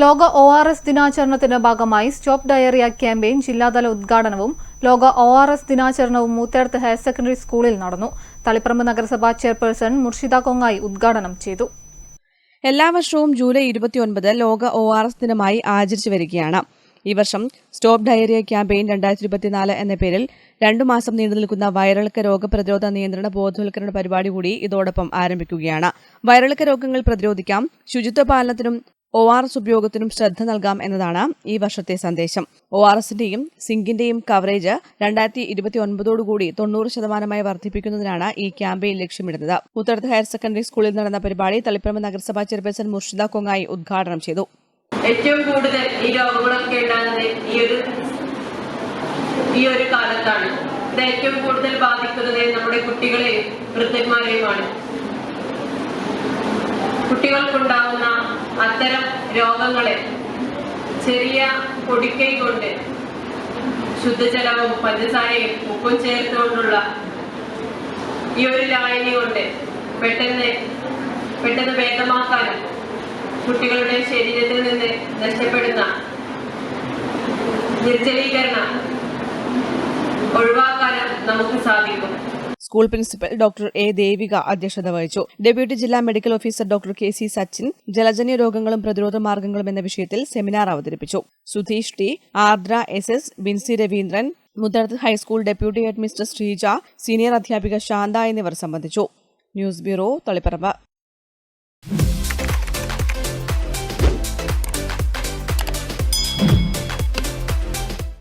ലോക O R S ദിനാചരണത്തിന്റെ ഭാഗമായി സ്റ്റോപ്പ് ഡയറിയ ക്യാമ്പയിൻ ജില്ലാതല ഉദ്ഘാടനവും ലോക ഒ ആർ എസ് ദിനാചരണവും മൂത്തേടത്ത് ഹയർ സെക്കൻഡറി സ്കൂളിൽ നടന്നു. തളിപ്പറമ്പ് നഗരസഭാ ചെയർപേഴ്സൺ മുർഷിദ കൊങ്ങായി ഉദ്ഘാടനം ചെയ്തു. എല്ലാ വർഷവും ജൂലൈ ഇരുപത്തിയൊൻപത് ലോക ഒ ആർ എസ് ദിനമായി ആചരിച്ചു വരികയാണ്. ഈ വർഷം സ്റ്റോപ്പ് ഡയറിയ ക്യാമ്പയിൻ രണ്ടായിരത്തി ഇരുപത്തിനാല് എന്ന പേരിൽ രണ്ടു മാസം നീണ്ടു നിൽക്കുന്ന വയറിളക്ക രോഗപ്രതിരോധ നിയന്ത്രണ ബോധവൽക്കരണ പരിപാടി കൂടി ഇതോടൊപ്പം ആരംഭിക്കുകയാണ്. വയറിളക്ക രോഗങ്ങൾ പ്രതിരോധിക്കാം ശുചിത്വ പാലനത്തിനും ഒ ആർ എസ് ഉപയോഗത്തിനും ശ്രദ്ധ നൽകാം എന്നതാണ് ഈ വർഷത്തെ സന്ദേശം. ഒ ആർ എസിന്റെയും സിങ്കിന്റെയും കവറേജ് രണ്ടായിരത്തി ഇരുപത്തി ഒൻപതോടുകൂടി തൊണ്ണൂറ് ശതമാനമായി വർദ്ധിപ്പിക്കുന്നതിനാണ് ഈ ക്യാമ്പയിൻ ലക്ഷ്യമിടുന്നത്. ഉത്തരത്ത് ഹയർ സെക്കൻഡറി സ്കൂളിൽ നടന്ന പരിപാടി തളിപ്പറമ്പ് നഗരസഭാ ചെയർപേഴ്സൺ മുർഷിദ കൊങ്ങായി ഉദ്ഘാടനം ചെയ്തു. ഏറ്റവും കൂടുതൽ ഈ രോഗങ്ങളൊക്കെ ഈ ഒരു ഈ ഒരു കാലത്താണ്. ഇത് ഏറ്റവും കൂടുതൽ ബാധിക്കുന്നത് നമ്മുടെ കുട്ടികളെയും വൃദ്ധന്മാരെയുമാണ്. കുട്ടികൾക്കുണ്ടാകുന്ന അത്തരം രോഗങ്ങളെ ചെറിയ പൊടിക്കൈ കൊണ്ട് ശുദ്ധജലവും പഞ്ചസാരയും ഉപ്പും ചേർത്തുകൊണ്ടുള്ള ഈ ഒരു ലായനി കൊണ്ട് പെട്ടെന്ന് പെട്ടെന്ന് ഭേദമാക്കാനും കുട്ടികളുടെ ശരീരത്തിൽ നിന്ന് നഷ്ടപ്പെടുന്ന നിർജലീകരണം ഒഴിവാക്കാനും നമുക്ക് സാധിക്കും. School principal doctor A Devika അധ്യക്ഷത വഹിച്ചു. ഡെപ്യൂട്ടി ജില്ലാ medical officer doctor K C Sachin ജലജന്യ രോഗങ്ങളും പ്രതിരോധ മാർഗങ്ങളും എന്ന വിഷയത്തിൽ സെമിനാർ അവതരിപ്പിച്ചു. Sudheesh T Ardra S S Binsi Raveendran Muthadath high school deputy head mister Sreeja senior അധ്യാപിക ശാന്ത എന്നിവർ സംബന്ധിച്ചു. News bureau Taliparamba.